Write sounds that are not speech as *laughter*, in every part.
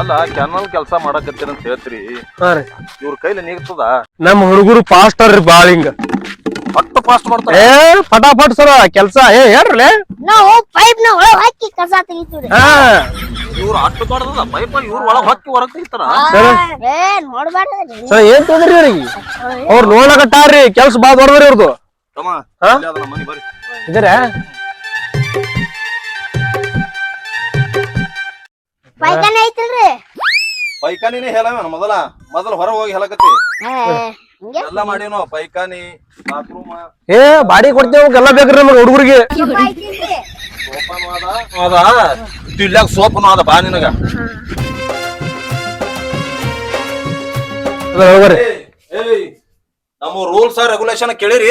ಅಲ್ಲ ಕೆನಲ್ ಕೆಲಸ ಮಾಡಕತ್ತೀರ ಅಂತ ಹೇಳ್ತೀರಿ. ಹಾ ರೀ. ಇವ್ರ ಕೈಲಿ ನೀಗ್ತದ? ನಮ್ಮ ಹುಡುಗರು ಪಾಸ್ಟರ್ ರೀ ಬಾಳ ಹಿಂಗ. ಫಾಸ್ಟ್ ಮಾಡ್ತಾರ. ಏ ಫಟಾಫಟ್ ಸರ ಕೆಲ್ಸ. ಏ ಹೇಳ್ರಲೆ ನಾವು ಪೈಪ್ನ ಒಳಗ್ ಹಾಕಿ ಕಸ ತೆಗಿತೀವಿ ಹಾ. ಇವ್ರು ಅಷ್ಟು ದೊಡ್ಡದ ಪೈಪ ಇವ್ರ ಒಳಗ್ ಹೊಕ್ಕಿ ಹೊರಗ್ ತೆಗಿತಾರ? ಏ ನೋಡ್ಬೇಡ್ರಿ ಸರ್ ಏನ್ ತೊಂದ್ರಿ ಅವ್ರಿಗೆ? ಅವ್ರು ನೋಡ್ಲಕತ್ತಾರ್ರಿ ಕೆಲ್ಸ ಬಾ ದೊಡ್ಡದ್ರಿ ಅವ್ರದ್ದು ತಮ್ಮ ಹಾ? ಇಲ್ಲೇ ಅದ ನಮ್ಮ ಮನೆ ಬರ್ರಿ. ಇದಾರೆ? ಪೈಖಾನೆ ಪೈಖಾನಿನೇ ಹೇಳವೇನು ಮೊದಲ ಮೊದಲ ಹೊರ ಹೋಗಿ ಹೇಳಕತ್ತಿ. ಹಿಂಗೆ? ಎಲ್ಲ ಮಾಡೀವಿ ಪೈಖಾನಿ ಬಾತ್ರೂಮ್ ಏ ಬಾಡಿ ಕೊಡ್ತೇವೆ ಎಲ್ಲ ಬೇಕ್ರಿ ನಮ್ಗೆ ಹುಡುಗರಿಗೆ. ಅದ ತಿಳ್ಯಾಕ ಸೋಪನು ಅದ ಬಾ ನಿನಗ. ನಮ್ಮ ರೂಲ್ಸ್ ರೆಗ್ಯುಲೇಷನ್ ಕೇಳಿರಿ.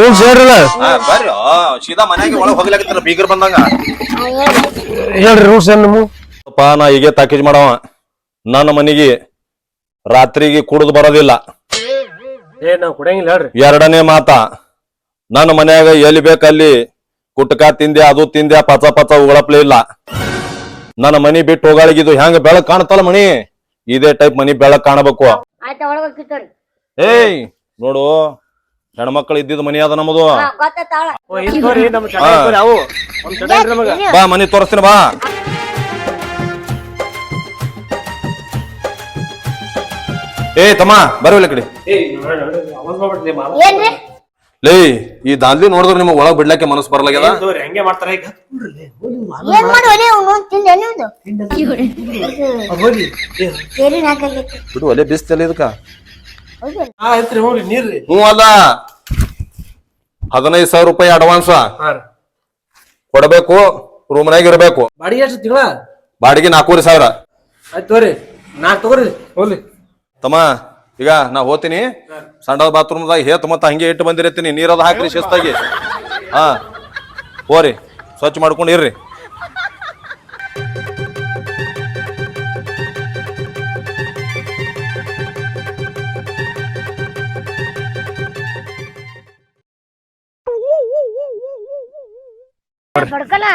ರೂಲ್ಸ್ ಹೇಳ್ರಲ್ಲ. ಹಾ ಬರ್ರಿ. ಆ, ಸೀದಾ ಮನೆಗೆ ಒಳಗ್ ಹೋಗ್ಲಾಕತ್ತಿರ ಬೀಗರ್ ಬಂದಂಗ. ಹೇಳ್ರಿ ರೂಲ್ಸ್ ಏನ್ ನಿಮ್ಮ ನಾ ಈಗ ತಾಕೀಜ್ ಮಾಡವ. ನನ್ನ ಮನೆಗೆ ರಾತ್ರಿಗೆ ಕುಡಿದು ಬರೋದಿಲ್ಲ. ಏ ನಾವ್ ಕುಡಿಯಂಗಿಲ್ಲ ಹೇಳ್ರಿ. ಎರಡನೇ ಮಾತ ನನ್ನ ಮನ್ಯಾಗ ಎಲ್ಲಿ ಬೇಕಲ್ಲಿ ಕುಟ್ಕ ತಿಂದೆ ಅದು ತಿಂದೆ ಪಚ ಪಚ ಉಗಳಪ್ಲೇ ಇಲ್ಲ. ನನ್ನ ಮನಿ ಬಿಟ್ಟು ಹೋಗಾಳಿಗಿದು ಹೆಂಗ ಬೆಳಕ್ ಕಾಣ್ತಲ್ಲ ಮನಿ ಇದೇ ಟೈಪ್ ಮನಿ ಬೆಳಕ್ ಕಾಣಬೇಕು. ಆಯ್ತ ಒಳಗ್ ಹೋಗ್ತಿತ್ತವ್ರಿ ಏಯ್ ನೋಡು ಹೆಣ್ಮಕ್ಳು ಇದ್ದಿದ್ ಮನಿ ಅದ ನಮ್ಮದು ಗೊತ್ತಾಳ ಓ ಇಲ್ರಿ ನಮ್ಮ ಚಟ ಇಲ್ರಿ ಅವು. ಒಂದ್ ಚಟ ಇಲ್ರಿ ನಮಗ. ಬಾ ಮನಿ ತೋರಿಸ್ತೀನಿ ಬಾ. ಏ ತಮ್ಮ ಬರೋಲ್ಲ ಕಡೆ. ಏನ್ರಿ? ಲೇ ಈ ದಾಂದ್ಲಿ ನೋಡಿದ್ರೆ ನಿಮಗೆ ಒಳಗ್ ಬಿಡ್ಲಕ್ಕೆ ಮನಸ್ಸು ಬರ್ಲಾಗ್ಯದ ಹೆಂಗೆ ಮಾಡ್ತಾರ? ಈಗ ಏನ್ ಮಾಡುವಲ್ಲಿ ಅವ್ನು ತಿಂದ ನೀವು ಸೇರಿ ಹಾಕಾಗೈತಿ ಬಿಡು ಒಲೆ ಬಿಸ್ತಲ್ಲ ಇದಕ್ಕ? ಹೌದು. ಆಯ್ತ್ರಿ ಹೋಗ್ರಿ ನೀರ್ರಿ. ಹ್ಞೂ ಅಲ್ಲ. ಹದಿನೈದು ಸಾವಿರ ರೂಪಾಯಿ ಅಡ್ವಾನ್ಸ್ ಕೊಡಬೇಕು ರೂಮ್ನಾಗ ಇರಬೇಕು. ಬಾಡಿಗೆ ಎಷ್ಟು ತಿಂಗಳ? ಬಾಡಿಗೆ ನಾಲ್ಕೂವರೆ ಸಾವಿರ. ಆಯ್ತು ತಗೋರಿ. ನಾಲ್ಕು ತಗೋರಿ ಹೋಗ್ಲಿ ತಮ್ಮ ಈಗ ನಾ ಹೋತೀನಿ. ಸಂಡ ಬಾತ್ರೂಮ್ದಾಗ ಹೇತ್ ಮತ್ತೆ ಹಂಗೆ ಇಟ್ಟು ಬಂದಿರತ್ತೀನಿ. ನೀರದ ಹಾಕ್ರಿ ಶಿಸ್ತಾಗಿ. ಹಾ. ಹೋರಿ. ಸ್ವಚ್ಛ ಮಾಡ್ಕೊಂಡು ಇರ್ರಿ. ಬಡ್ಕಲ್ಲ?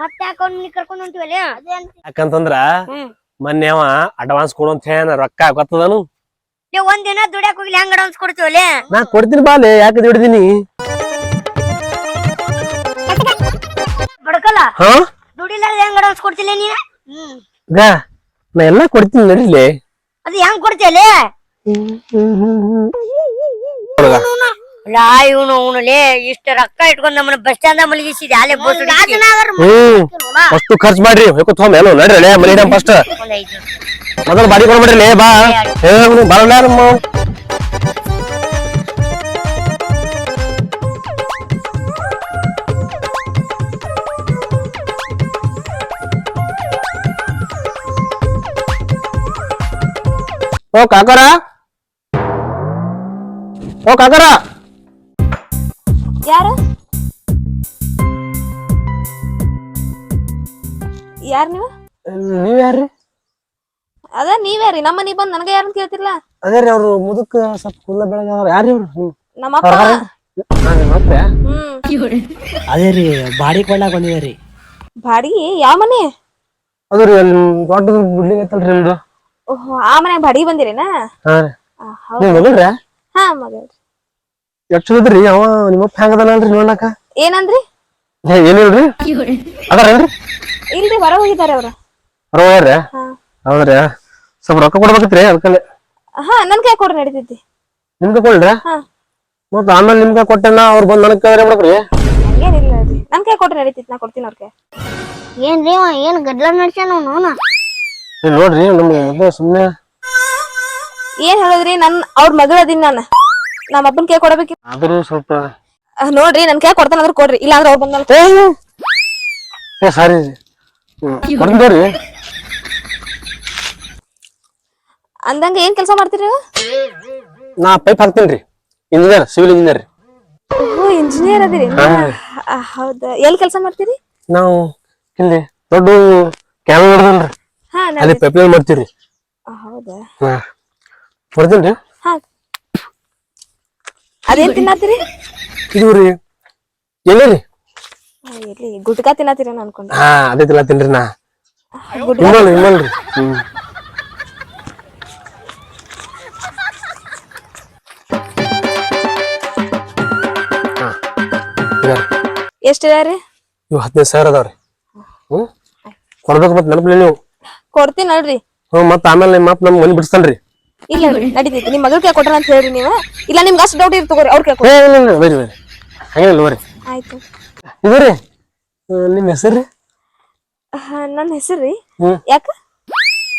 ಮತ್ತೆ ಯಾಕೆ ಕರ್ಕೊಂಡು ಕರ್ಕೊಂಡ್ ಹೊಂಟಿವಲ್ಲ? ಅದೇ ಅಂತ ಯಾಕಂತಂದ್ರ ಹ್ಮ್. ಮೊನ್ನೆ ಅವ ಅಡ್ವಾನ್ಸ್ ಕೊಡು ಅಂತ ಹೇಳ ರೊಕ್ಕ ಗೊತ್ತದನು ಒಂದಿನ ಒಂದ್ ದಿನ ದುಡ್ಯಾಕ್ ಹೋಗ್ಲಿ ಹೆಂಗ್ ಅಡ್ವಾನ್ಸ್ ಕೊಡ್ತೀವಲ್ಲೇ ನಾ ಕೊಡ್ತೀನಿ ಬಾಲೆ ಯಾಕೆ ದುಡಿದೀನಿ? ಬಡ್ಕಲ್ಲ? ಹಾ? ದುಡಿಲಾರ್ದ ಹೆಂಗ್ ಅಡ್ವಾನ್ಸ್ ಕೊಡ್ತಿಲ್ಲ ನೀನ? ಗಾ ನಾ ಎಲ್ಲಾ ಕೊಡ್ತೀನಿ ನಡಿಲಿ ಅದು ಹೆಂಗ್ ಕೊಡ್ತೀಯಲ್ಲ ಲಾ ಇವನು ಅವನಲ್ಲಿ ಇಷ್ಟ ರೊಕ್ಕ ಇಟ್ಕೊಂಡ್ ನಮ್ಮನ್ನ ಬಸ್ ಸ್ಟ್ಯಾಂಡ್ ಮಲಗಿಸಿದ ಅಲ್ಲೇ ಬಸ್ ಹ್ಮ್. ಅಷ್ಟು ಖರ್ಚು ಮಾಡ್ರಿ. ಹೋಗ್ಕೊತ ಹೋಮ್ ಏನೋ ನಡ್ರಿ ಮನೆ ಫಸ್ಟ್ ಮೊದಲು ಬಾಡಿ ಕೊಡ್ಬಿಡ್ರಿ ಬಾ. ಏ ಅವ್ನು ಬರಲ್ಲ ನಮ್ಮ ಓ ಕಾಕರ. ಓ ಕಾಕರ. ಯಾರು? ಯಾರ್ ನೀವು? ನೀವ್ ಯಾರ್ರಿ? ಅದ ನೀವ್ಯಾರಿ ನಮ್ಮ ನೀ ಬಂದ್ ನನಗ ಯಾರನ್ನ ಕೇಳ್ತಿರ್ಲ? ಅದೇ ರೀ ಅವ್ರು ಮುದುಕ ಸ್ವಲ್ಪ ಕುಲ್ಲ ಬೆಳಗ್ಗೆ ಯಾರ್ರಿ ಅವ್ರು ನಮ್ಮಪ್ಪ ಅಪ್ಪ. ಹ್ಮ್. ಅದೇ ರೀ ಬಾಡಿ ಕೊಳ್ಳಾಕ್ ಬಂದಿದೆ ರೀ. ಬಾಡಿಗೆ ಯಾವ ಮನೆ? ಅದು ರೀ ಅಲ್ಲಿ ದೊಡ್ಡ ಬಿಲ್ಡಿಂಗ್ ಐತಲ್ರಿ ನಿಮ್ದು ಓಹೋ ಆ ಮನೆ ಬಾಡಿಗೆ ಬಂದಿರೇನಾ? ಹಾ ರೀ. ಹಾ ಮಗಳ್ರಿ ಎಷ್ಟ್ ಚಲೋದ್ರಿ ಅವ ನಿಮ್ಮಪ್ಪ ಹೆಂಗದನಲ್ರಿ ನೋಡ್ಲಕ? ಏನಂದ್ರಿ? ಏನ್ ಏನಿಲ್ರಿ ಅದಾರೇನ್ರಿ ಇಲ್ರಿ ಹೊರ ಹೋಗಿದ್ದಾರೆ ಅವ್ರ. ಬರೋವ್ರಿ ಹಾ. ಹೌದ್ರಿ? ಸ್ವಲ್ಪ ರೊಕ್ಕ ಕೊಡ್ಬೇಕತ್ರಿ ಅದಕ್ಕಲ್ಲಿ. ಹಾ ನನ್ ಕೈ ಕೊಡ್ರಿ ನಡೀತೈತಿ. ನಿಮ್ಗೆ ಕೊಡ್ರಿ ಹಾ. ಮತ್ತ ಆಮೇಲೆ ನಿಮ್ಗೆ ಕೊಟ್ಟೆನ ಅವ್ರು ಬಂದ್ ನನಗ್ ಕೇಳಿದ್ರೆ ನೋಡ್ರಿ ನನ್ ಕೈ ಕೊಟ್ರಿ ನಡೀತೈತಿ ನಾ ಕೊಡ್ತೀನಿ ಅವ್ರಿಗೆ ಏನ್ರಿ ಅವ ಏನ್ ಗದ್ಲ ನಡ್ಸ್ಯಾನ ಅವನು ನೋಡ್ರಿ ನಮ್ಗೆ ಸುಮ್ನೆ? ಏನ್ ಹೇಳಿದ್ರಿ? ನನ್ ಅವ್ರ ಮಗಳ ಅದೀನಿ ನಾನು. ನಮ್ಮ ಅಪ್ಪನ ಕೈ ಕೊಡಬೇಕಿ ಆದ್ರೂ ಸ್ವಲ್ಪ ನೋಡ್ರಿ ನನ್ ಕೈ ಕೊಡ್ತಾನ ಅಂದ್ರೆ ಕೊಡ್ರಿ ಇಲ್ಲ ಅಂದ್ರೆ ಅವ್ರು ಬಂದ ಏ, ಏ ಸಾರಿ. ಕೊಡ್ತೀವ್ರಿ ಅಂದಂಗ ಏನ್ ಕೆಲಸ ಮಾಡ್ತೀರಿ ನೀವು? ನಾ ಪೈಪ್ ಹಾಕ್ತೀನಿ ಇಂಜಿನಿಯರ್ ಸಿವಿಲ್ ಇಂಜಿನಿಯರ್ ರೀ. ಓ ಇಂಜಿನಿಯರ್ ಅದಿರಿ? ಆ, ಹೌದಾ ಎಲ್ಲಿ ಕೆಲಸ ಮಾಡ್ತೀರಿ? ನಾವು ಇಲ್ಲಿ ದೊಡ್ಡ ಕ್ಯಾನ್ ನೋಡ್ದಲ್ರಿ ಹಾ ನಾ- ಅಲ್ಲಿ ಪೈಪ್ ಲೈನ್ ಮಾಡ್ತೀವ್ರಿ ಆ, ಹೌದಾ? ಹಾ. ಹಾ. ಅದೇನ್ ತಿನ್ನತ್ತೀರಿ ಇದು ರೀ. ಎಲ್ಲಿ ಆ, ಎಲ್ಲಿ ಗುಟ್ಕಾ ತಿನ್ನತ್ತೀರೇನೋ ಅನ್ಕೊಂಡೆ. ಹಾ ಅದೇ ತಿನ್ನತ್ತೀನಿ ನಾ. ಇಮ್ಮಲ್ ಇಮ್ಮಲ್ರಿ ಹ್ಮ್. ಹಾ. ಇದಾರೆ. ಎಷ್ಟಿದಾರಿ ಇವು ಹದಿನೈದು ಸಾವಿರ ಅದಾವ್ರಿ ಹ್ಮ್. ಕೊಡ್ಬೇಕು ಮತ್ತೆ ನೆನಪಿಲ್ಲ ನೀವು. ಕೊಡ್ತೀನಿ ನೋಡ್ರಿ. ಹ್ಞೂ ಮತ್ತೆ ಆಮೇಲೆ ನಿಮ್ಮ ಅಪ್ಪ ನಮ್ಗೆ ಮನೆ ಬಿಡಿಸ್ತಾನ್ರಿ. ಇಲ್ಲ ರೀ ನಡೀತೈತಿ. ನಿಮ್ ಮಗಳು ಕೈ ಕೊಟ್ಟಾನ ಅಂತ ಹೇಳ್ರಿ ನೀವು. ಇಲ್ಲ ನಿಮ್ಗೆ ಅಷ್ಟು ಡೌಟ್ ಇರ್ ತಗೋರಿ ಅವ್ರ ಕೈ ಏ ಇಲ್ಲ ಇಲ್ಲ ಬರ್ರಿ ಬರ್ರಿ ಹಂಗೇನಿಲ್ಲ ಬರ್ರಿ. ಆಯ್ತು. ಇದು ರೀ ನಿಮ್ಮ ಹೆಸರು ರೀ? ನನ್ನ ಹೆಸರು ರೀ? ಹ್ಮ್. ಯಾಕ?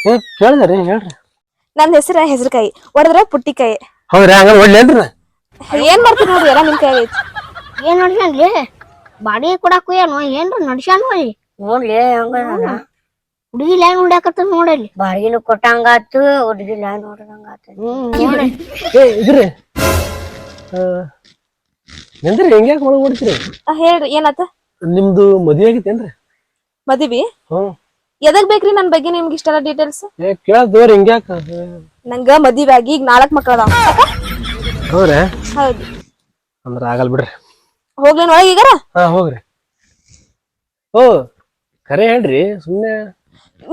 ಏ ಕೇಳಿದೆ ರೀ ಹೇಳ್ರಿ. ನನ್ನ ಹೆಸರ ಹೆಸರುಕಾಯಿ. ಒಡದ್ರ ಪುಟ್ಟಿಕಾಯಿ. ಹೌದ್ರಿ ಹಂಗ ಒಳ್ಳೆನ್ರಿ ನಾ. ಏನ್ ಮಾಡ್ತೀರಿ ನೋಡ್ರಿ ಎಲ್ಲ ನಿಮ್ ಕೈ ಐತಿ. ಏನ್ ನಡ್ಸ್ಯಾನ್ಲಿ? ಬಾಡಿಗೆ ಕೊಡಾಕು ಏನು? ಏನ್ರ ನಡ್ಸ್ಯಾನು ಅಲ್ಲಿ ನೋಡ್ಲಿ ಹಂಗ ಹುಡುಗಿ ಲೈನ್ ಉಡಾಕತ್ತ ನೋಡಲ್ಲಿ. ಬಾಡಿಗೆನು ಕೊಟ್ಟಂಗಾತು ಹುಡುಗಿ ಲೈನ್ ಹೊಡೆದಂಗಾತು. ಏ ಇದ್ರಿ. ಎಂದ್ರಿ ಹೆಂಗ್ಯಾಕೆ ಒಳಗೆ ಓಡ್ತೀರಿ? ಆ, ಹೇಳ್ರಿ ಏನಾತ? ನಿಮ್ದು ಮದುವೆ ಆಗೈತೇನ್ರಿ ಮದಿವಿ? ಹ್ಞೂ ಎದಕ್ ಬೇಕ್ರಿ ನನ್ ಬಗ್ಗೆ ನಿಮ್ಗೆ ಇಷ್ಟೆಲ್ಲ ಡೀಟೇಲ್ಸ್ ಏ ಕೇಳ್ದವ್ರಿ ಹಿಂಗ್ಯಾಕ ನಂಗ ಮದಿವೆ ಆಗಿ ಈಗ ನಾಲ್ಕ್ ಮಕ್ಳ ಅದಾವ. ಸಾಕ? ಹೌದ್ರಾ? ಹೌದು. ಅಂದ್ರ ಆಗಲ್ ಬಿಡ್ರಿ. ಹೋಗ್ಲೇನ್ ಒಳಗೆ ಈಗಾರ? ಹಾ ಹೋಗ್ರಿ. ಓ ಕರೆ ಹೇಳ್ರಿ ಸುಮ್ನೆ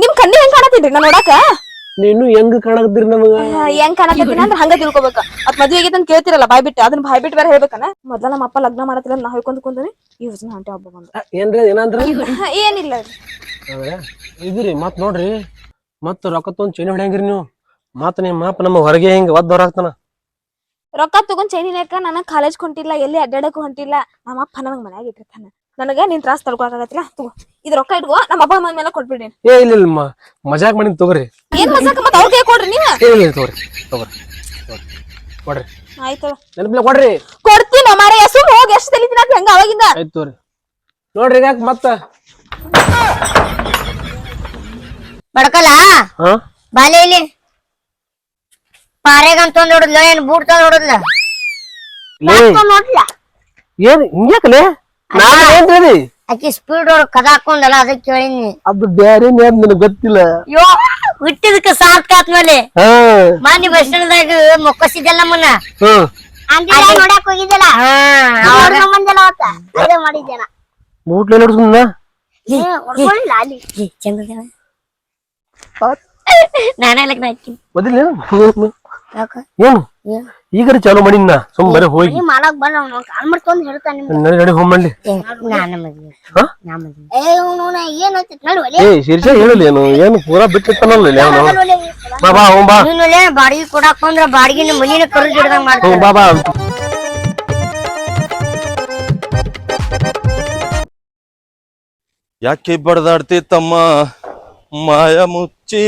ನಿಮ್ ಕಣ್ಣಿ ಹೆಂಗ್ ಕಾಣತಿದ್ರಿ ನಾ ನೋಡಾಕ? ನೀನು ಹೆಂಗ್ ಕಾಣಕತ್ತೀರಿ ನಮಗ? ಹೆಂಗ್ ಕಾಣಕತ್ತೀನಿ ಅಂದ್ರೆ ಹಂಗ ತಿಳ್ಕೊಬೇಕ. ಅದ್ ಮದ್ವೆ ಆಗೈತೆ ಅಂತ ಕೇಳ್ತಿರಲ್ಲ ಬಾಯ್ ಬಿಟ್ಟು ಅದನ್ನ ಬಾಯ್ ಬಿಟ್ಟು ಬೇರೆ ಹೇಳ್ಬೇಕನ? ಮೊದ್ಲ ನಮ್ಮ ಅಪ್ಪ ಲಗ್ನ ಮಾಡತ್ತಿಲ್ಲ ನಾ ಹೇಳ್ಕೊಂಡ್ ಕುಂತೀನಿ ಯೋಜನೆ ಆಂಟಿ ಹಬ್ಬ ಬಂದ ಏನ್ರಿ ಏನಂದ್ರ? ಏನಿಲ್ಲ. ಇದ್ರಿ ಮತ್ ನೋಡ್ರಿ ಮತ್ ರೊಕ್ಕ ತೊಗೊಂಡ್ ಚೈನಿ ಹೊಡ್ಯಾಂಗ್ರಿ ನೀವು. ಮತ್ ನಿಮ್ಮ ಮಾಪ ನಮ್ಮ ಹೊರಗೆ ಹಿಂಗ ಒದ್ದ ಹೊರಾಕ್ತಾನ ರೊಕ್ಕ ತಗೊಂಡ್ ಚೈನಿನಾಕ ನನಗ್ ಕಾಲೇಜ್ ಹೊಂಟಿಲ್ಲ ಎಲ್ಲಿ ಅಡ್ಡಾಡಕ್ ಹೊಂಟಿಲ್ಲ. ನಮ್ಮ ಅಪ್ಪ ನನಗ್ ಮನ್ಯಾಗ ಇಟ್ಟಿರ್ತಾನ. ನನಗ ನಿನ್ ತ್ರಾಸ್ ತಡ್ಕೊಳಕಾಗತ್ತಿಲ್ಲ ತಗೋ. ಇದ್ ರೊಕ್ಕ ಇಟ್ಕೋ ನಮ್ಮ ಅಪ್ಪ ಅಮ್ಮ ಮೇಲೆ ಕೊಟ್ಬಿಡಿ ಏ ಇಲ್ಲ ಇಲ್ಲ ಮ- ಮಜಾಕ್ ಮಾಡಿದ್ ತಗೋರಿ. ಏನ್ ಮಸಾಕ ಮತ್ತ ಅವ್ರ ಕೈ ಕೊಡ್ರಿ ನೀವ? ಏ ಇಲ್ಲ ಇಲ್ಲ, ತಗೋರಿ ತಗೋರಿ ತಗೋರಿ. ಕೊಡ್ರಿ. ಆಯ್ತು ನೆನಪಿಲ್ಲ ಕೊಡ್ರಿ. ಕೊಡ್ತೀನಿ ಮಾರ ಸುಮ್ ಹೋಗಿ ಎಷ್ಟು ತಲಿತೀನಿ ಅಂತ ಹೆಂಗ ಅವಾಗಿಂದ? ಆಯ್ತು ತಗೋರಿ. ನೋಡ್ರಿ ಯಾಕೆ ಮತ್ತ? ಬಡ್ಕಲ್ಲ ಹಾ? ಬಾಲೆ ಇಲ್ಲಿ. ಪಾರೆಗಂತ ತಂದ್ ಹೊಡದ್ಲ ಏನ್ ಬೂಟ್ ತಂದ್ ಹೊಡದ್ಲ ಲೇ. ನೋಡ್ಲ ಏನ್ ಹಿಂಗ್ಯಾಕಲೆ ನಾನು ಏನ್ರಿ ಆಕಿ ಸ್ಪೀಡ್ ಒಳಗ್ ಕದ ಹಾಕೊಂಡಲ್ಲ ಅದಕ್ಕೆ ಕೇಳಿನಿ ಅದು ಬ್ಯಾರೆ ನೇಮ್ ನಿನಗ್ ಗೊತ್ತಿಲ್ಲ. ಯೋ ಹುಟ್ಟಿದಕ್ಕ ಸಾತ್ ಆತ್ಮೇಲೆ ಹಾ. ಮಾನಿ ಬಸ್ ಸ್ಟ್ಯಾಂಡ್ದಾಗ ಮೊಕ್ಕಸಿದ್ದಲ್ಲ ನಮ್ಮನ್ನ ಹ್ಮ್ ಅಲ್ಲಿ ನೋಡಕ್ ಹೋಗಿದ್ದಲ್ಲ? ಅವತ್ತ? ಅದೇ ಮಾಡಿದ್ದೇನ. ಬೂಟ್ಲೆ ನೋಡ್ಸುನ್ನ ಹೊಡ್ಕೊಳ್ಳಿಲ್ಲ ಅಲ್ಲಿ. ಚಂದ ನಾನೇ ಲಗ್ನ ಹಾಕಿ ಮೊದಲ? ಯಾಕ? ಏನು? ಈಗರ ಚಾಲು ಮಾಡಿನ ಸುಮ್ ಬರೀ ಹೋಗಿ. ನೀ ಮಾಡಕ್ ಬಂದ್ರೆ ಅವ್ನು ಕಾಲ್ ಮಾಡ್ಕೊಂಡ್ ಹೇಳ್ತಾನ ನಿಮ್ಗೆ. ನಡಿ ನಡಿ ಹೋಗ್ ಮಾಡ್ಲಿ. ನಾನು ಮದ್ವೆ ಹಾ? ಏ ಏನ್ ಹೇಳ್ತಿತ್ ನಡು ಒಲೆ. ಏ ಶೀರ್ಷ ಹೇಳಲಿ ಏನು? ಏನು? ಪೂರಾ ಬಿಟ್ಟಿರ್ತಾನಲ್ಲ ಇಲ್ಲಿ ಅವನು ಬಾ ಬಾ ಹೋಗ್ ಬಾ. ನೀನು ಬಾಡಿಗೆ ಕೊಡಕ್ ಬಂದ್ರ ಬಾಡಿಗೆ ಮನಿನ ಕರು ಹಿಡ್ದಂಗ್ ಮಾಡ್ತಾನ ಬಾ ಬಾ. ಯಾಕೆ ಬಡದಾಡ್ತಿ ತಮ್ಮ? ಮಾಯ ಮುಚ್ಚಿ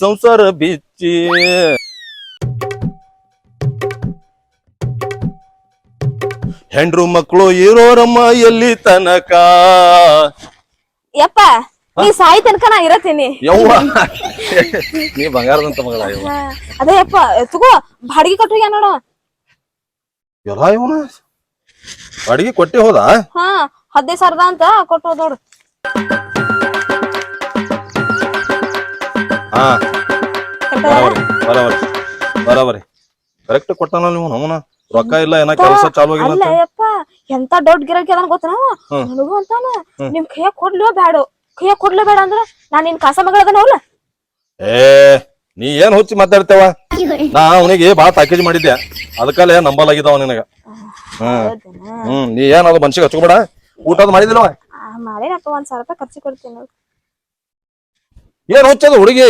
ಸಂಸಾರ ಬಿಚ್ಚಿ. ಹೆಂಡ್ರು ಮಕ್ಕಳು ಇರೋರಮ್ಮ ಎಲ್ಲಿ ತನಕ. ಯಪ್ಪ ನೀ ಸಾಯಿ ತನಕ ನಾ ಇರತೀನಿ ಯವ್ವ? *laughs* ನೀ ಬಂಗಾರದಂತ ಮಗಳ ಯವ್ವ. ಅದೇ ಯಪ್ಪ ತಗೋ ಬಾಡಿಗೆ ಕೊಟ್ರಿಗೆ ನೋಡು. ಎಲ್ಲ ಇವನ? ಬಾಡಿಗೆ ಕೊಟ್ಟಿ ಹೋದ? ಹಾ ಹದಿನೈದು ಸಾವಿರದ ಅಂತ ಕೊಟ್ಟು ಹೋದ್ ನೋಡು. ಹಾ. ಬರವರಿ ಬರವರಿ ಬರವರಿ ಕರೆಕ್ಟ್ ಕೊಟ್ಟಾನ ನೀವು ನಮ್ಮನ ರೊಕ್ಕ ಇಲ್ಲ ಏನ ಕೆಲಸ ಚಾಲು ಆಗಿಲ್ಲ ಅಲ್ಲ ಯಪ್ಪ ಎಂತ ದೊಡ್ಡ ಗಿರಾಕಿ ಅದನ್ ಗೊತ್ತ ಹ್ಮ್. ನನಗೂ ಅಂತಾನ. ನಿಮ್ ಕೈಯಾಗ ಕೊಡ್ಲೋ ಬ್ಯಾಡೋ? ಕೈಯಾಗ ಕೊಡ್ಲೋ ಬೇಡ ಅಂದ್ರ ನಾನ್ ನಿನ್ ಕಾಸ ಮಗಳ ಅದನ ಏ ನೀ ಏನ್ ಹುಚ್ಚಿ ಮಾತಾಡ್ತೇವ? ನಾ ಅವನಿಗೆ ಬಾಳ ಪ್ಯಾಕೇಜ್ ಮಾಡಿದ್ದೆ. ಅದಕ್ಕಲ್ಲೇ ನಂಬಲಾಗಿದ್ದಾವ ನಿನಗ. ಹ್ಮ್. ನೀ ಏನ್ ಅದು ಮನ್ಸಿಗೆ ಹಚ್ಕೋಬೇಡ? ಊಟದ ಮಾಡಿದಿಲ್ಲ ಮಾಡೇನಪ್ಪ ಒಂದ್ ಸಾವಿರ ರೂಪಾಯಿ ಖರ್ಚು ಕೊಡ್ತೀನಿ. ಏನ್ ಹುಚ್ಚದು ಹುಡುಗಿ?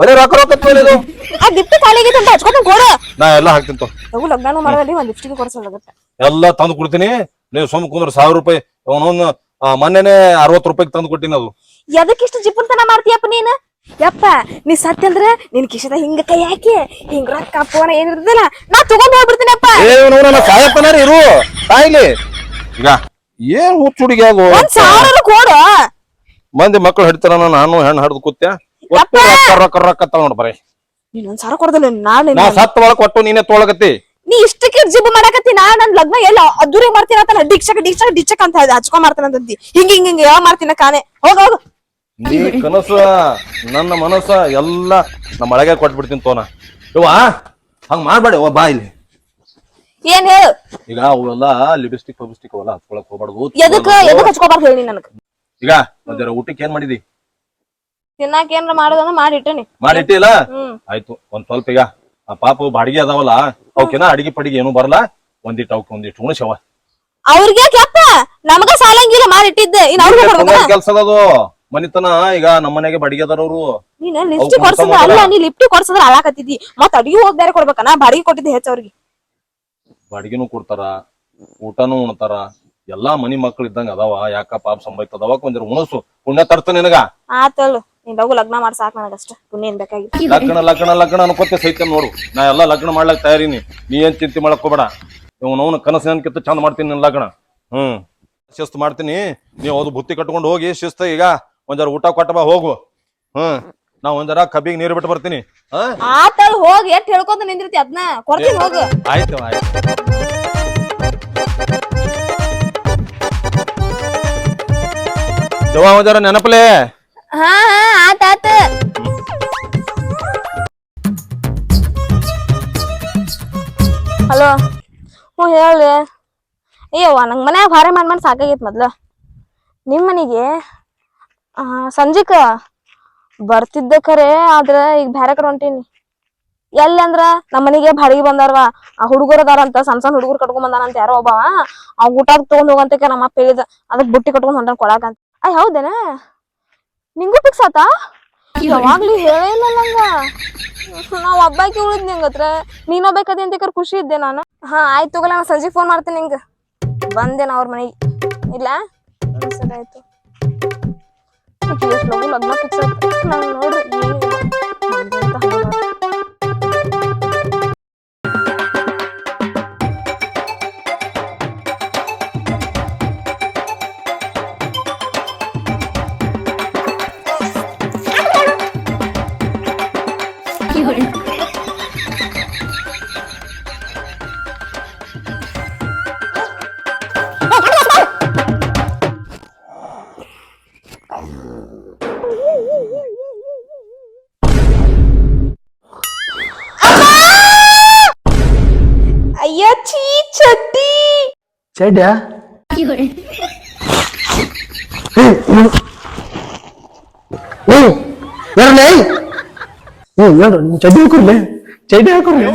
ಬರೀ ರೊಕ್ಕ ರೊಕ್ಕ ತೊಗೊಳ್ಳೋದು ಆ ಗಿಫ್ಟ್ ಕಾಲಿಗೆ ಅಂತ ಹಚ್ಕೊಂಡು ಕೊಡು. ನಾ ಎಲ್ಲ ಹಾಕ್ತೀನಿ ತಗೋ. ತಗೋ ಲಗ್ನ ಮಾಡೋದಲ್ಲಿ ಒಂದ್ ಲಿಪ್ಸ್ಟಿಕ್ ಕೊಡ್ಸೋದಾಗತ್ತೆ. ಎಲ್ಲ ತಂದು ಕೊಡ್ತೀನಿ. ನೀವು ಸುಮ್ ಕುಂದ್ರ ಸಾವಿರ ರೂಪಾಯಿ ಅವನೊಂದು ಮೊನ್ನೆನೆ ಅರವತ್ತು ರೂಪಾಯಿಗೆ ತಂದು ಕೊಟ್ಟಿನ ಅದು. ಎದಕ್ಕಿಷ್ಟು ಜಿಪ್ಪನ್ತನ ಮಾಡ್ತೀಯಪ್ಪ ನೀನು? ಯಪ್ಪ ನೀ ಸತ್ಯ ಅಂದ್ರೆ ನಿನ್ ಕಿಶದ ಹಿಂಗ ಕೈ ಹಾಕಿ ಹಿಂಗ ರೊಕ್ಕ ಫೋನ ಏನಿರ್ತದಲ್ಲ ನಾ ತಗೊಂಡ್ ಹೋಗ್ಬಿಡ್ತೀನಪ್ಪ ಏ ಇವನವನ ಸಾಯಪ್ಪನಾರ ಇರು ತಾಯಿಲಿ. ಈಗ ಏನ್ ಹುಚ್ಚುಡಿಗೆ ಅದು? ಒಂದ್ ಸಾವಿರ ಕೊಡು. ಮಂದಿ ಮಕ್ಕಳು ಹಿಡ್ತಾರ ನಾನು ಹೆಣ್ಣು ಹಡ್ದು ಕೂತ್ಯ? ಒಟ್ಟು ರೊಕ್ಕ ರೊಕ್ಕ ರೊಕ್ಕ ತಗೊಂಡ್ ಬರೀ ನೀನ್ ಒಂದ್ ಸಾವಿರ ಕೊಡ್ದಲ್ಲ ನಾನು ನಾ ಸತ್ತ ಒಳಗ್ ಕೊಟ್ಟು ನೀನೇ ತೊಳಗತ್ತಿ. ನೀ ಇಷ್ಟಕ್ಕೆ ಜಿಬ್ ಮಾಡಕತ್ತಿ ನಾ ನನ್ ಲಗ್ನ ಎಲ್ಲ ಅದ್ದೂರಿ ಮಾಡ್ತೀನಿ ಅಂತ ಡಿಕ್ಷಕ್ ಡಿಕ್ಷಕ್ ಡಿಕ್ಷಕ್ ಅಂತ ಹಚ್ಕೊಂಡ್ ಮಾಡ್ತಾನ ಅಂತಂದಿ ಹಿಂಗ ಹಿಂಗ ಹಿಂಗ ಯಾವ ಮಾಡ್ತೀನ ಕಾನೆ ಹೋಗ ಹೋಗ. ನೀ ಕನಸ ನನ್ನ ಮನಸ್ಸ ಎಲ್ಲ ನಮ್ಮ ಒಳಗೆ ಕೊಟ್ಬಿಡ್ತೀನಿ ತೋನ. ಇವಾ ಹಂಗ ಮಾಡ್ಬೇಡಿ ಇವ ಬಾ ಇಲ್ಲಿ. ಏನ್ ಹೇಳು? ಈಗ ಅವೆಲ್ಲ ಲಿಪ್ಸ್ಟಿಕ್ ಫಿಬ್ಸ್ಟಿಕ್ ಅವೆಲ್ಲ ಹಚ್ಕೊಳಕ್ ಹೋಗ್ಬಾರ್ದು. ಎದಕ್ ಎದಕ್ ಹಚ್ಕೋಬಾರ್ದು ಹೇಳಿ ನನಗ? ಈಗ ಒಂದರ ಊಟಕ್ಕೆ ಏನ್ ಮಾಡಿದಿ? ತಿನ್ನಾಕ ಏನ್ರ ಮಾಡೋದಂದ್ರ ಮಾಡಿಟ್ಟನಿ. ಮಾಡಿಟ್ಟಿಲ್ಲ? ಹ್ಮ್. ಆಯ್ತು ಒಂದ್ ಸ್ವಲ್ಪ ಈಗ. ಆ ಪಾಪ ಬಾಡಿಗೆ ಅದಾವಲ್ಲ ಅವಕಿನ ಅಡಿಗೆ ಪಡಿಗೆ ಏನು ಬರಲ್ಲ. ಒಂದಿಟ್ಟು ಅವಕ್ ಒಂದಿಟ್ಟು ಉಣಸವ ಅವ್ರಿಗೆ ಕೆಪ್ಪ ನಮಗ ಸಾಲಂಗಿಲ್ಲ ಮಾಡಿಟ್ಟಿದ್ದೆ. ಇನ್ ಅವ್ರಿಗೆ ಕೊಡ್ಬೇಕ? ಕೆಲ್ಸ ಅದು. ಮನಿತನ ಈಗ ನಮ್ಮ ಮನೆಗೆ ಬಾಡಿಗೆ ಅದಾರವ್ರು ನೀನ್ ಲಿಫ್ಟ್ ಕೊಡ್ಸದ್ರ ಅಲ್ಲ. ನೀ ಲಿಫ್ಟ್ ಕೊಡ್ಸದ್ರ ಅಳಾಕತ್ತಿದ್ದಿ ಮತ್ ಅಡಿಗೆ ಹೋಗ್ ಬೇರೆ ಕೊಡ್ಬೇಕನ ಬಾಡಿಗೆ ಕೊಟ್ಟಿದ್ದೆ ಹೆಚ್ಚ ಅವ್ರಿಗೆ. ಬಾಡಿಗೆನೂ ಕೊಡ್ತಾರ ಊಟನೂ ಉಣ್ತಾರ. ಎಲ್ಲಾ ಮನಿ ಮಕ್ಳು ಇದ್ದಂಗ ಅದಾವ. ಯಾಕ ಪಾಪ ಸಂಬೈತದ ಅದಾವ ಒಂದಿರ ಉಣಸು. ಪುಣ್ಯ ತರ್ತ ನಿನಗ. ಆತಳು ನೀನ್ ಲಗು ಲಗ್ನ ಮಾಡಿ ಸಾಕ್ ನನಗಷ್ಟ ಪುಣ್ಯ ಏನ್ ಬೇಕಾಗಿತ್ತು. ಲಗ್ನ ಲಗ್ನ ಲಗ್ನ ಅನ್ಕೋತೆ ಸೈತ ನೋಡು. ನಾ ಎಲ್ಲಾ ಲಗ್ನ ಮಾಡ್ಲಕ್ ತಯಾರಿನಿ. ನೀ ಏನ್ ಚಿಂತೆ ಮಾಡಕ್ ಹೋಗ್ಬೇಡ. ಕನಸು ನನ್ಕಿಂತ ಚಂದ ಮಾಡ್ತೀನಿ ನಿನ್ ಲಗ್ನ. ಹ್ಮ್. ಶಿಸ್ತು ಮಾಡ್ತೀನಿ. ನೀವು ಅದು ಬುತ್ತಿ ಕಟ್ಕೊಂಡು ಹೋಗಿ ಶಿಸ್ತ ಈಗ ಒಂದರ ಊಟ ಕೊಟ್ಟ ಬಾ ಹೋಗು. ಹ್ಮ್. ನಾ ಒಂದರ ಕಬ್ಬಿಗೆ ನೀರ್ ಬಿಟ್ಟು ಬರ್ತೀನಿ. ಹಾ? ಹೋಗಿ ಎಷ್ಟ್ ಹೇಳ್ಕೊಂತ ನಿಂದಿರ್ತಿ ಅದ್ನ? ಕೊಡ್ತೀನಿ ಹೋಗು. ಆಯ್ತು ಆಯ್ತು. ನೆನಪಲೆ. ಹಾ ಹಾ, ಆತ ಆತ. ಹಲೋ, ಹ್ಞೂ ಹೇಳಿ. ಅಯ್ಯವ್ವ, ನಂಗೆ ಮನ್ಯಾಗ ಭಾರಿ ಮಾಡಿ ಮಾಡಿ ಸಾಕಾಗೈತೆ ಮೊದ್ಲು. ನಿಮ್ಮ ಮನೆಗೆ ಸಂಜಿಕ ಬರ್ತಿದ್ದೆ ಖರೆ ಆದ್ರೆ ಈಗ ಬ್ಯಾರೆ ಕಡೆ ಹೊಂಟೀನಿ. ಎಲ್ಲಿ ಅಂದ್ರ ನಮ್ಮ ಮನೆಗೆ ಬಾಡಿಗೆ ಬಂದಾರವ, ಆ ಹುಡುಗರು ಅದಾರಂತ ಸಣ್ಣ ಸಣ್ಣ ಹುಡುಗರು ಕಟ್ಕೊಂಡ್ ಬಂದಾನಂತ ಯಾರೋ ಒಬ್ಬವ ಆ ಊಟ ತಗೊಂಡ್ ಹೋಗಂತಕ್ಕೆ ನಮ್ಮ ಅಪ್ಪ ಹೇಳಿದ ಅದಕ್ಕೆ ಬುಟ್ಟಿ ಕಟ್ಕೊಂಡ್ ಹೊಂಟಾನ ಕೊಡಾಕಂತ ಅಯ್ಯ ಹೌದೇನ? ನಿಂಗೂ ಫಿಕ್ಸ್ ಆತಾ? ಯಾವಾಗ್ಲೂ ಹೇಳೇ ಇಲ್ಲ ನಂಗ ನಾವ್ ಹಬ್ಬಕ್ಕೆ ಉಳಿದ್ನಿ ನಿಂಗತ್ರ ನೀನ್ ಒಬ್ಬಾಕದಿ ಅಂತ ಖುಷಿ ಇದ್ದೆ ನಾನು. ಹಾ, ಆಯ್ತು ತಗೋಲ ನಾ ಸಂಜೆ ಫೋನ್ ಮಾಡ್ತೀನಿ ನಿಂಗ. ಬಂದೆ ನಾ ಅವ್ರ ಮನೆಗೆ. ಇಲ್ಲ ಸರಿ ಆಯ್ತು. ಲಗ್ನ ಫಿಕ್ಸ್ ಆಯ್ತು ನಾನು ನೋಡ್ರಿ ಹೇಳ್ರು ನಿಮ್ ಚಡ್ಡಿ ಹಾಕೊರ್ಲೆ ಚಡ್ಡಿ ಹಾಕೊರ್ಲೆ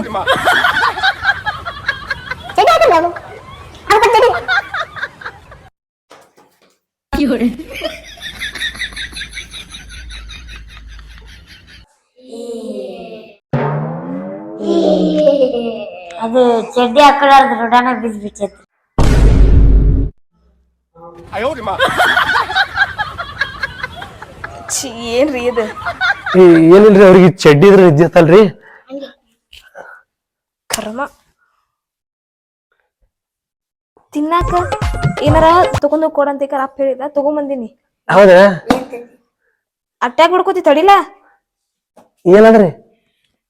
ಅದು ಚಡ್ಡಿ ಹಾಕೊಳ್ಳಾರ್ದ ರುಡಾನ ಬಿದ್ದು ಬಿಚ್ಚೈತಿ ಛೀ ಏನ್ರಿ ಇದು? ಏನಿಲ್ರಿ ಅವ್ರಿಗೆ ಚಡ್ಡಿ ಇದ್ರ ಇದ್ದಿತ್ತಲ್ರಿ ಕರ್ಮ. ತಿನ್ನಾಕ ಏನಾರ ತಗೊಂಡು ಕೊಡಂತ ಅಪ್ಪ ಹೇಳಿದ ತಗೊಂಬಂದಿನಿ. ಹೌದಾ? ಅಟ್ಯಾಕ್ ಬಿಡ್ಕೋತಿ ತಡಿಲ? ಏನಂದ್ರಿ?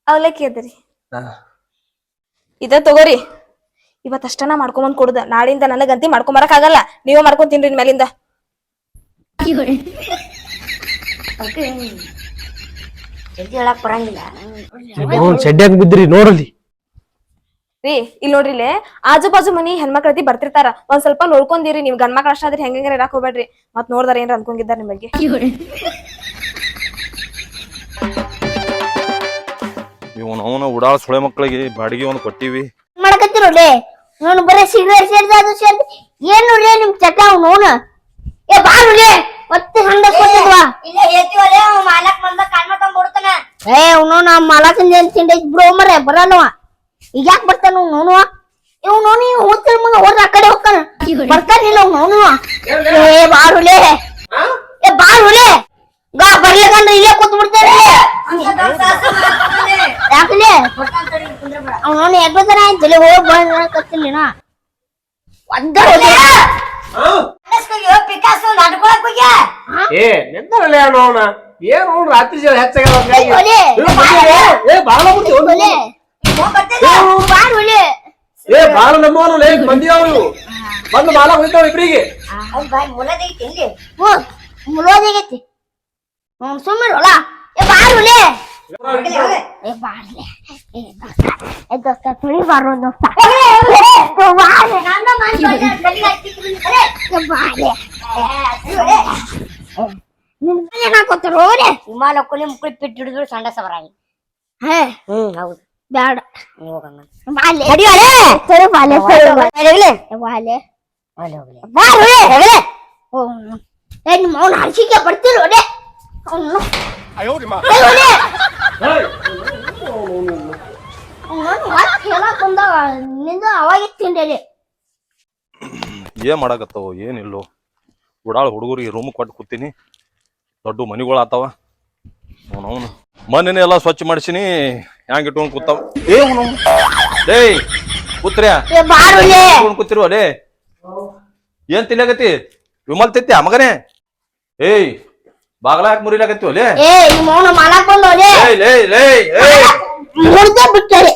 ಅವಲಕ್ಕಿ ಅದರಿ ಇದ ತಗೋರಿ. ಇವತ್ ಅಷ್ಟನ ಮಾಡ್ಕೊಂಬಂದ್ ಕೊಡುದ. ನಾಳಿಂದ ನನಗಂತಿ ಮಾಡ್ಕೊಂಬರಕ್ ಆಗಲ್ಲ. ನೀವೇ ಮಾಡ್ಕೊಂಡ್ ತಿನ್ರಿ ಇನ್ ಮೇಲಿಂದ. ಹೇಳಕ್ ಬರಂಗಿಲ್ಲ. ಬಿದ್ರಿ ರೀ ಇಲ್ಲಿ ನೋಡ್ರಿ ಇಲ್ಲೇ ಆಜು ಬಾಜು ಮನಿ ಹೆಣ್ಮಕ್ಳತಿ ಬರ್ತಿರ್ತಾರ. ಒಂದ್ ಸ್ವಲ್ಪ ನೋಡ್ಕೊಂಡಿರಿ ನೀವ್ ಗಂಡ್ ಮಕ್ಳ ಅಷ್ಟಾದ್ರಿ ಹೆಂಗ ಇರಾಕ್ ಹೋಗ್ಬೇಡ್ರಿ. ಮತ್ ನೋಡ್ದಾರ ಏನ್ರ ಅನ್ಕೊಂಡಿದ್ದಾರ ನಿಮ್ ಬಗ್ಗೆ. ಇವನ್ ಅವನ ಉಡಾಳ ಸುಳೆ ಮಕ್ಕಳಿಗೆ ಬಾಡಿಗೆ ಒಂದು ಕೊಟ್ಟಿವಿ. ಮಾಡಕತ್ತಿರೋಲೆ ನೋಡು ಬರೀ ಸಿಗರೇಟ್ ಸೇರ್ದ ಅದು ಸೇರ್ದ. ಏನು ರೇ ನಿಮ್ ಚಟ ಅವನು ಏ ಬಾರುಲೆ ಮತ್ತೆ ಹಂಗ ಕೊಟ್ಟಿದ್ವಾ? ಇಲ್ಲ ಹೇಳ್ತೀವಲ್ಲ ಅವ ಮಾಲಕ್ ಬಂದ ತಂದ್ಬಿಡ್ತಾನ ಏ ಅವ್ನು ನಮ್ಮ ಮಾಲಕನ್ ಏನ್ ತಿಂಡಿ ಬ್ರೋ ಮರೆ ಬರಲ್ಲವ. ಈಗ ಯಾಕೆ ಬರ್ತಾನ ನೋನು ಇವ್ ನೋನು ಇವ್ ಹೋಗ್ತಿರ್ ಮುಂದೆ ಹೋದ್ರ ಆ ಕಡೆ ಹೋಗ್ತಾನ. ಬರ್ತಾನಿಲ್ಲ ಅವ್ನು ನೋನು ಏ ಬಾರುಲೆ ಏ ಬಾರುಲೆ ಗಾ ಬರ್ಲಿಕ್ಕಂದ್ರೆ ಇಲ್ಲೇ ಕೂತ್ ಬಿಡ್ತಾರೆ ಯಾಕಲೆ ಅವ್ನು ನೋನು ಆಯ್ತಲೆ ಹೋಗಿ ಬಂದ್ ನಾ ಒದ್ದ ಹೋಗಿ ಪಿಕಾಸು ನಡ್ಕೊಳಕ್ ಹೋಗ್ಯ ಏ ನಿಂತಾರಲ್ಲ ಅವನ ಏನು ರಾತ್ರಿ ಜಲ ಹಂಗಾಗಿ. ಏ, ಬಾಳ ಒಂದು. ಬಾರುಲೆ ಏ ಬಾಳ ನಮ್ಮವನು ಲೇ ಮಂದಿ ಅವ್ರು. ಬಂದು ಬಾಲ ಹೋಯ್ತಾವ ಇಬ್ರಿಗೆ. ಅವ್ನ್ ಬಾಯ್ ಮುಲದೈತಿ ಇಲ್ಲಿ ಹ್ಞೂ ಮುಳೋದಾಗೈತಿ ಹ್ಞೂ ಸುಮ್ಮನೆ ಹೊಲ ಏ ಬಾರುಲೆ ಹಿಮಾಲ ಕುಲಿ ಮುಕ್ಕಳಿ ಪಿಟ್ಟು ಹಿಡಿದ್ರು ಸಂಡ ಸವರಾಗಿ ಹ್ಮ್ ಹೌದು ಬ್ಯಾಡ ಹೋಗಂಗ ಬಾಲೆ ಸರಿ ಬಾಲೆ ಸರಿ ಬಾಲೆ ಬಾಲೆ ಅಲ್ಲಿ ಹೋಗ್ಲಿ ಬಾ ಹೋಗ್ರೆ ಹೋಗ್ರೆ ಓ ಏ ನಿಮ್ಮ ಅವ್ನ ಹರ್ಷಿಕೆ *clears throat* ಏನ್ ಮಾಡಾಕತ್ತಾವ ಏನಿಲ್ಲೋ. ಉಡಾಳ ಹುಡುಗರಿಗೆ ರೂಮ್ ಕೊಟ್ಟು ಕೂತೀನಿ. ದೊಡ್ಡ ಮನಿಗಳು ಆತಾವ ಅವನವನು ಮನೆನೇ ಎಲ್ಲ ಸ್ವಚ್ಛ ಮಾಡಿಸಿನಿ ಹ್ಯಾಂಗ ಇಟ್ಕೊಂಡು ಕೂತಾವ. ಏ ಅವ್ನು ಏಯ್ ಕೂತ್ರ್ಯಾ? ಕೂತಿರುವ ಡೇ ಏನ್ ತಿನ್ಲಾಗತಿ ವಿಮಲ್ ತಿತ್ತಿ ಮಗನೇ? ಏಯ್ ಬಾಗ್ಲ ಹಾಕಿ ಏ ಈ ಅವ್ನ ಮಾಡಕ್ ಬಂದೋಲೆ ಏಯ್ ಲೇ ಲೇ ಏಯ್ ಮುರ್ದೆ ಬಿಟ್ಟರೆ.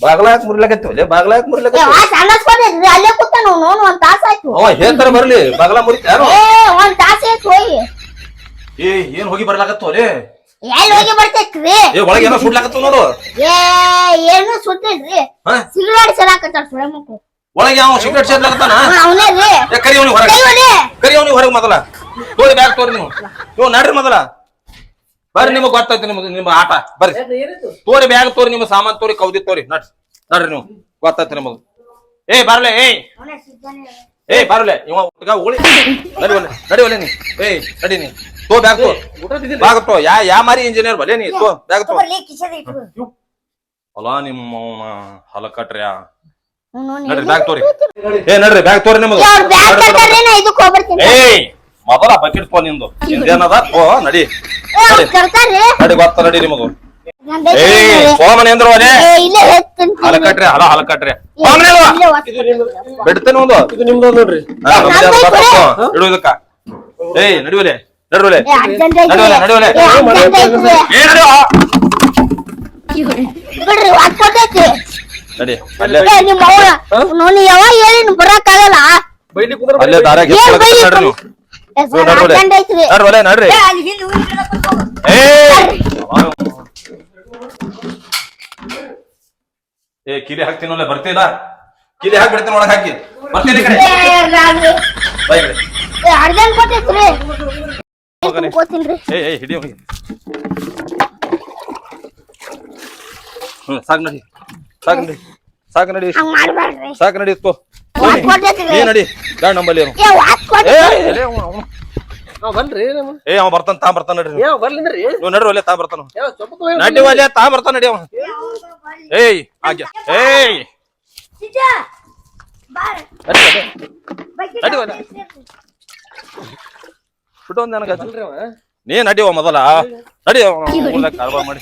ಬಾಗ್ಲ ಹಾಕಿ ಮುರಿಲಾಗತ್ತೀವ ಬಾಗಲ ಹಾಕಿ ಏ ಮುರಿಲಾಗತ್ತೀವ ವಾಸ್ ಅನ್ನಸ್ಕೊಂಡಿದ್ರಿ ಅಲ್ಲೇ ಕೂತ ನಾವು ನೋನು ಒಂದ್ ತಾಸ ಆಯ್ತು. ಅವ ಹೇಳ್ತಾರ ಬರ್ಲಿ ಬಾಗಲ ಮುರಿತಾರೋ ಏ ಒಂದ್ ತಾಸ ಆಯ್ತು ಹೋಗಿ. ಏ ಏನ್ ಹೋಗಿ ಬರ್ಲಾಗತ್ತೋ ಲೇ ಎಲ್ಲಿ ಹೋಗಿ ಬರ್ತೈತ್ರಿ ಏ ಒಳಗೆ ಏನೋ ಸುಡ್ಲಾಕತ್ತವ ನೋಡು. ಏ ಏನು ಸುತ್ತಿಲ್ರಿ ಹಾ? ಸಿಗರೇಟ್ ಸೇರಾಕತ್ತಾರ ಒಳಗೆ ಯಾವ ಸಿಗರೇಟ್ ಸೇರ್ಲಾಕತ್ತಾನ ಅವನೇ ರೀ. ಕರಿ ಅವನಿಗೆ ಹೊರಗೆ. ಕರಿ ಅವನಿಗೆ ಹೊರಗೆ ಮೊದಲ. ತೋರಿ ಬ್ಯಾಗ್ ತೋರಿ ನೀವು ನೀವು ನಡ್ರಿ ಮೊದಲ. ಬರ್ರಿ ನಿಮಗೆ ಗೊತ್ತೈತಿ ನಿಮ್ಗೆ ನಿಮ್ಮ ಆಟ. ಬರ್ರಿ. ತೋರಿ ಬ್ಯಾಗ್ ತೋರಿ ನಿಮ್ಮ ಸಾಮಾನ್ ತೋರಿ ಕೌದಿ ತೋರಿ. ನಡ್ರಿ. ನಡ್ರಿ ನೀವು. ಗೊತ್ತೈತಿ ನಿಮಗೆ. ಏ ಬರ್ಲೆ ಏ. ಏ ಬರ್ಲೆ ಇವ ನಡಿ ಉಳಿ. ನಡಿ ಒಲೆ ನೀ. ಏ ನಡಿ ನೀ. ತೋ ಬ್ಯಾಗ್ ತೋ. ಬ್ಯಾಗ್ ತೋ. ಯಾ ಯಾ ಮಾರಿ ಇಂಜಿನಿಯರ್ ಬಲೆ ನೀ ತೋ ಬ್ಯಾಗ್ ತೋ. ಅಲ್ಲ ನಿಮ್ಮ ಹಲಕಟ್ರ್ಯಾ. ನಡ್ರಿ ಬ್ಯಾಗ್ ತೋರಿ. ಏ ನಡ್ರಿ ಬ್ಯಾಗ್ ತೋರಿ ನಿಮ್ಮದು ಏ ಏಯ್ ಮೊದಲ ಬಕೆಟ್ ಫೋನ್ ನಿಂದು. ನಿಂದೇನದ? ಓ ನಡಿ. ಏ ನಡಿ. ಗೊತ್ತ ನಡಿ ನಿಮಗು. ಏಯ್ ಅದೇ ಹಲಕಟ್ರಿ ಹಲ ಹಲಕಟ್ರಿ. ಬಿಡ್ತೇನೆ ಒಂದು. ಇದು ನಿಮ್ದು ನೋಡ್ರಿ. ಹಾ, ನಮ್ದೇ ಅದ್ ಗೊತ್ತಾಯ್ತು. ಇಡು ಇದಕ್ಕ. ಏಯ್ ನಡಿವಲೆ ನಡುವಲೆ ನಡುವಲೆ ಏ ಬಿಡ್ರಿ ನಡಿ ಅಲ್ಲೇ. ಏ ನಿಮ್ಮ ಅವ್ವ ನೋಡಿ ಯಾವಾಗ ಹೇಳಿ ಬರಕ್ಕಾಗಲ್ಲ. ಬೈಲಿ ಕುಂದ್ರ ಅಲ್ಲೇ ಏನ್ ನಡ್ರಿ ನೀವು. ನಡ್ರಿ ನಡ್ರಿ. ಏ, ಏ ಕಿಲಿ ಹಾಕ್ತೀನಲ್ಲ ಬರ್ತೀನ ಕಿಲಿ ಹಾಕ್ಬಿಡ್ತೀನಿ ಒಳಗೆ ಹಾಕಿ. ಬರ್ತೀನಿ ಕಡೆ. ಏ. ಬಾ ಏ ಏಯ್ ಹಿಡಿ ಹೋಗಿ. ಹ್ಮ್ ಸಾಕ್ ನಡಿ. ಸಾಕ್ ನಡಿ. ಸಾಕ್ ನಡಿ. ಸಾಕು ನಡಿ ತೋ ನೀ ನಡಿ. ನಂಬಲ್ಲಿ ಏ ಏ ಕೊಟ್ಟೈತ್ರಿ ಎಲೆ ಅವ್ನು, ಅವ್ನು. ನಾವ್ ಬನ್ರಿ ನಮ್ಮ ಏ ಅವ ಬರ್ತಾನ ತಾ ಬರ್ತಾನ ನಡಿ ನೀವು. ಯಾವ ಬರ್ಲಿಂದ್ರಿ ನೀವು ನಡ್ರಿ ಒಲೆ ತಾ ಬರ್ತಾನ. ಯಾವ ಚೊಪ್ಪತ್ತು ನಡಿ ಒಲೆ ತಾ ಬರ್ತಾನ ನಡಿ ಅವ. ಏಯ್ ಆಗ್ಯ. ಏಯ್. ನಡಿ ಒಲೆ. ಬಗ್ಗಿ ನಡಿ ಒಲೆ. ಬಿಟ್ಟು ಒಂದ್ ನನಗ ಅಲ್ರಿ ಅವ. ನೀ ನಡಿವ ಮೊದಲ. ನಡಿ ಕಾರ್ಬಾರ್ ಮಾಡಿ.